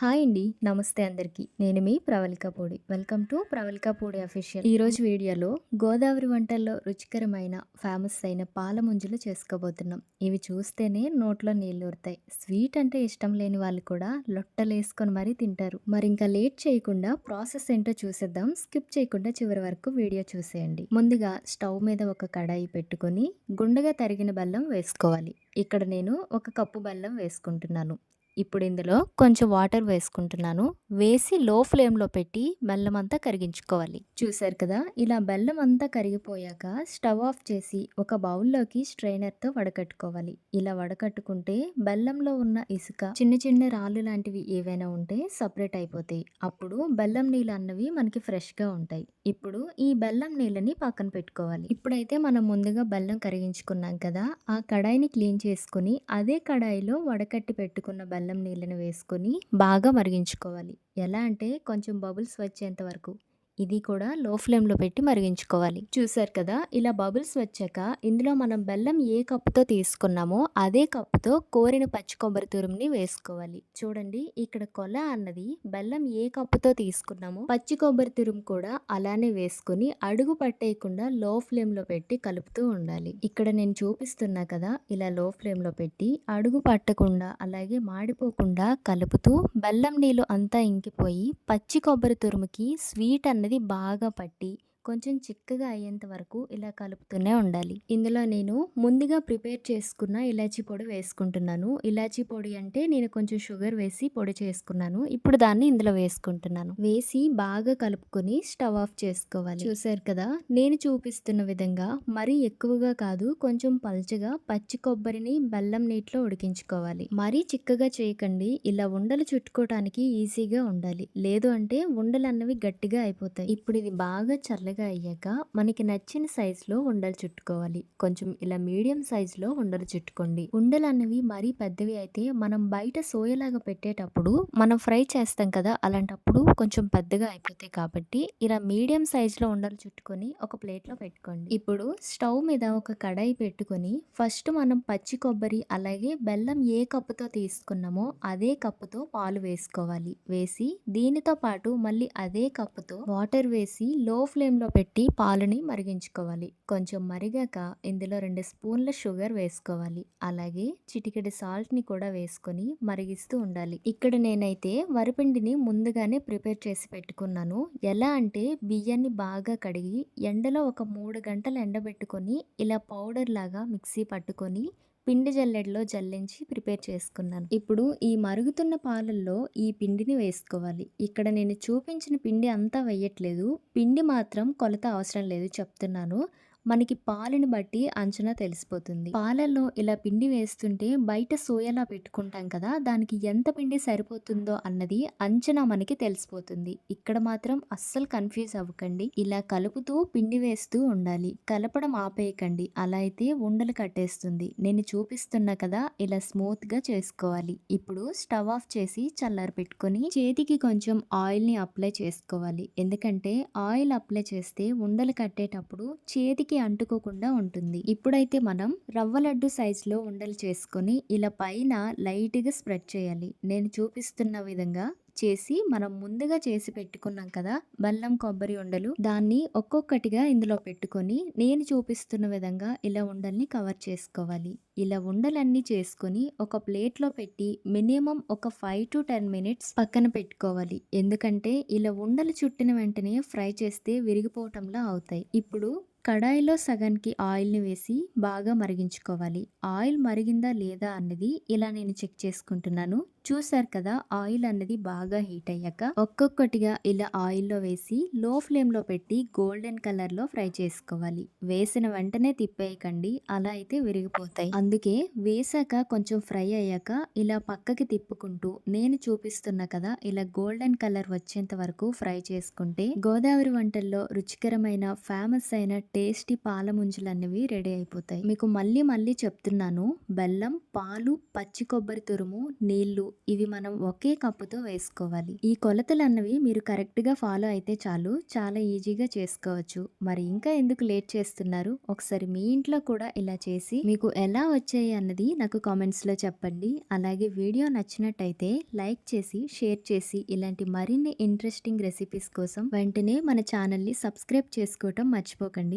Hi అండి. నమస్తే అందరికీ. నేను మీ Pravalikapudi welcome to Pravalikapudi official. ఈరోజు వీడియోలో గోదావరి వంటల్లో రుచికరమైన ఫేమస్ అయిన పాల ముంజులు చేసుకోబోతున్నాం. ఇవి చూస్తేనే నోట్లో నీళ్ళు ఊరుతాయి. స్వీట్ అంటే ఇష్టం లేని వాళ్ళు కూడా లొట్టలేసుకొని మరీ తింటారు. మరి ఇంకా లేట్ చేయకుండా ప్రాసెస్ ఏంటో చూసేద్దాం. స్కిప్ చేయకుండా చివరి వరకు వీడియో చూసేయండి. ముందుగా స్టవ్ మీద ఒక కడాయి పెట్టుకొని గుండెగా తరిగిన బెల్లం వేసుకోవాలి. ఇక్కడ నేను ఒక కప్పు బెల్లం వేసుకుంటున్నాను. ఇప్పుడు ఇందులో కొంచెం వాటర్ వేసుకుంటున్నాను. వేసి లో ఫ్లేమ్లో పెట్టి బెల్లం అంతా కరిగించుకోవాలి. చూసారు కదా ఇలా బెల్లం అంతా కరిగిపోయాక స్టవ్ ఆఫ్ చేసి ఒక బౌల్లోకి స్ట్రైనర్తో వడకట్టుకోవాలి. ఇలా వడకట్టుకుంటే బెల్లంలో ఉన్న ఇసుక చిన్న చిన్న రాళ్ళు లాంటివి ఏవైనా ఉంటే సపరేట్ అయిపోతాయి. అప్పుడు బెల్లం నీళ్ళు అన్నవి మనకి ఫ్రెష్గా ఉంటాయి. ఇప్పుడు ఈ బెల్లం నీళ్ళని పక్కన పెట్టుకోవాలి. ఇప్పుడైతే మనం ముందుగా బెల్లం కరిగించుకున్నాం కదా ఆ కడాయిని క్లీన్ చేసుకుని అదే కడాయిలో వడకట్టి పెట్టుకున్న బెల్లం నీళ్ళని వేసుకొని బాగా మరిగించుకోవాలి. ఎలా అంటే కొంచెం బబుల్స్ వచ్చేంత వరకు. ఇది కూడా లో ఫ్లేమ్లో పెట్టి మరిగించుకోవాలి. చూసారు కదా ఇలా బబుల్స్ వచ్చాక ఇందులో మనం బెల్లం ఏ కప్పుతో తీసుకున్నామో అదే కప్పుతో కోరిన పచ్చి కొబ్బరి తురుముని వేసుకోవాలి. చూడండి ఇక్కడ కొల అన్నది బెల్లం ఏ కప్పుతో తీసుకున్నామో పచ్చి కొబ్బరి తురుము కూడా అలానే వేసుకుని అడుగు పట్టేయకుండా లో ఫ్లేమ్లో పెట్టి కలుపుతూ ఉండాలి. ఇక్కడ నేను చూపిస్తున్నా కదా ఇలా లో ఫ్లేమ్లో పెట్టి అడుగు పట్టకుండా అలాగే మాడిపోకుండా కలుపుతూ బెల్లం నీళ్ళు అంతా ఇంకిపోయి పచ్చి కొబ్బరి తురుముకి స్వీట్ అన్నది అనేది బాగా పట్టి కొంచెం చిక్కగా అయ్యేంత వరకు ఇలా కలుపుతూనే ఉండాలి. ఇందులో నేను ముందుగా ప్రిపేర్ చేసుకున్న ఇలాచీ పొడి వేసుకుంటున్నాను. ఇలాచీ పొడి అంటే నేను కొంచెం షుగర్ వేసి పొడి చేసుకున్నాను. ఇప్పుడు దాన్ని ఇందులో వేసుకుంటున్నాను. వేసి బాగా కలుపుకొని స్టవ్ ఆఫ్ చేసుకోవాలి. చూసారు కదా? నేను చూపిస్తున్న విధంగా మరీ ఎక్కువగా కాదు కొంచెం పల్చగా పచ్చి కొబ్బరిని బెల్లం నీటిలో ఉడికించుకోవాలి. మరీ చిక్కగా చేయకండి. ఇలా ఉండలు చుట్టుకోవటానికి ఈజీగా ఉండాలి. లేదు అంటే ఉండలు అన్నవి గట్టిగా అయిపోతాయి. ఇప్పుడు ఇది బాగా చల్లగా మెత్తగా అయ్యాక మనకి నచ్చిన సైజులో ఉండలు చుట్టుకోవాలి. కొంచెం ఇలా మీడియం సైజులో ఉండలు చుట్టుకోండి. ఉండలు అన్నవి మరీ పెద్దవి అయితే మనం బయట సోయలాగా పెట్టేటప్పుడు మనం ఫ్రై చేస్తాం కదా అలాంటప్పుడు కొంచెం పెద్దగా అయిపోతాయి కాబట్టి ఇలా మీడియం సైజులో ఉండలు చుట్టుకొని ఒక ప్లేట్లో పెట్టుకోండి. ఇప్పుడు స్టవ్ మీద ఒక కడాయి పెట్టుకొని ఫస్ట్ మనం పచ్చి కొబ్బరి అలాగే బెల్లం ఏ కప్పుతో తీసుకున్నామో అదే కప్పుతో పాలు వేసుకోవాలి. వేసి దీనితో పాటు మళ్ళీ అదే కప్పుతో వాటర్ వేసి లో ఫ్లేమ్లో పెట్టి పాలని మరిగించుకోవాలి. కొంచెం మరిగాక ఇందులో రెండు స్పూన్ల షుగర్ వేసుకోవాలి. అలాగే చిటికెడు సాల్ట్ని కూడా వేసుకొని మరిగిస్తూ ఉండాలి. ఇక్కడ నేనైతే వరిపిండిని ముందుగానే ప్రిపేర్ చేసి పెట్టుకున్నాను. ఎలా అంటే బియ్యాన్ని బాగా కడిగి ఎండలో ఒక మూడు గంటలు ఎండబెట్టుకొని ఇలా పౌడర్ లాగా మిక్సీ పట్టుకొని పిండి జల్లెడలో జల్లించి ప్రిపేర్ చేసుకున్నాను. ఇప్పుడు ఈ మరుగుతున్న పాలల్లో ఈ పిండిని వేసుకోవాలి. ఇక్కడ నేను చూపించిన పిండి అంతా వేయట్లేదు. పిండి మాత్రం కొలత అవసరం లేదు చెప్తున్నాను. మనకి పాలను బట్టి అంచనా తెలిసిపోతుంది. పాలల్లో ఇలా పిండి వేస్తుంటే బయట సోయలా పెట్టుకుంటాం కదా దానికి ఎంత పిండి సరిపోతుందో అన్నది అంచనా మనకి తెలిసిపోతుంది. ఇక్కడ మాత్రం అస్సలు కన్ఫ్యూజ్ అవ్వకండి. ఇలా కలుపుతూ పిండి వేస్తూ ఉండాలి. కలపడం ఆపేయకండి. అలా అయితే ఉండలు కట్టేస్తుంది. నేను చూపిస్తున్నా కదా ఇలా స్మూత్గా చేసుకోవాలి. ఇప్పుడు స్టవ్ ఆఫ్ చేసి చల్లారి పెట్టుకొని చేతికి కొంచెం ఆయిల్ని అప్లై చేసుకోవాలి. ఎందుకంటే ఆయిల్ అప్లై చేస్తే ఉండలు కట్టేటప్పుడు చేతికి అంటుకోకుండా ఉంటుంది. ఇప్పుడైతే మనం రవ్వ లడ్డు సైజులో ఉండలు చేసుకొని ఇలా పైన లైట్గా స్ప్రెడ్ చేయాలి. నేను చూపిస్తున్న విధంగా చేసి మనం ముందుగా చేసి పెట్టుకున్నాం కదా బెల్లం కొబ్బరి ఉండలు దాన్ని ఒక్కొక్కటిగా ఇందులో పెట్టుకొని నేను చూపిస్తున్న విధంగా ఇలా ఉండల్ని కవర్ చేసుకోవాలి. ఇలా ఉండలన్నీ చేసుకొని ఒక ప్లేట్లో పెట్టి మినిమం ఒక ఫైవ్ టు టెన్ మినిట్స్ పక్కన పెట్టుకోవాలి. ఎందుకంటే ఇలా ఉండలు చుట్టిన వెంటనే ఫ్రై చేస్తే విరిగిపోవటంలా అవుతాయి. ఇప్పుడు కడాయిలో సగానికి ఆయిల్ని వేసి బాగా మరిగించుకోవాలి. ఆయిల్ మరిగిందా లేదా అన్నది ఇలా నేను చెక్ చేసుకుంటున్నాను. చూసారు కదా ఆయిల్ అన్నది బాగా హీట్ అయ్యాక ఒక్కొక్కటిగా ఇలా ఆయిల్లో వేసి లో ఫ్లేమ్లో పెట్టి గోల్డెన్ కలర్లో ఫ్రై చేసుకోవాలి. వేసిన వెంటనే తిప్పేయకండి అలా అయితే విరిగిపోతాయి. అందుకే వేసాక కొంచెం ఫ్రై అయ్యాక ఇలా పక్కకి తిప్పుకుంటూ నేను చూపిస్తున్నా కదా ఇలా గోల్డెన్ కలర్ వచ్చేంత వరకు ఫ్రై చేసుకుంటే గోదావరి వంటల్లో రుచికరమైన ఫేమస్ అయిన టేస్టీ పాల ముంజలు అనేవి రెడీ అయిపోతాయి. మీకు మళ్ళీ మళ్ళీ చెప్తున్నాను. బెల్లం పాలు పచ్చి కొబ్బరి తురుము నీళ్ళు ఇవి మనం ఒకే కప్పుతో వేసుకోవాలి. ఈ కొలతలు అన్నవి మీరు కరెక్ట్గా ఫాలో అయితే చాలు. చాలా ఈజీగా చేసుకోవచ్చు. మరి ఇంకా ఎందుకు లేట్ చేస్తున్నారు? ఒకసారి మీ ఇంట్లో కూడా ఇలా చేసి మీకు ఎలా వచ్చాయి అన్నది నాకు కామెంట్స్లో చెప్పండి. అలాగే వీడియో నచ్చినట్టయితే లైక్ చేసి షేర్ చేసి ఇలాంటి మరిన్ని ఇంట్రెస్టింగ్ రెసిపీస్ కోసం వెంటనే మన ఛానల్ని సబ్స్క్రైబ్ చేసుకోవటం మర్చిపోకండి.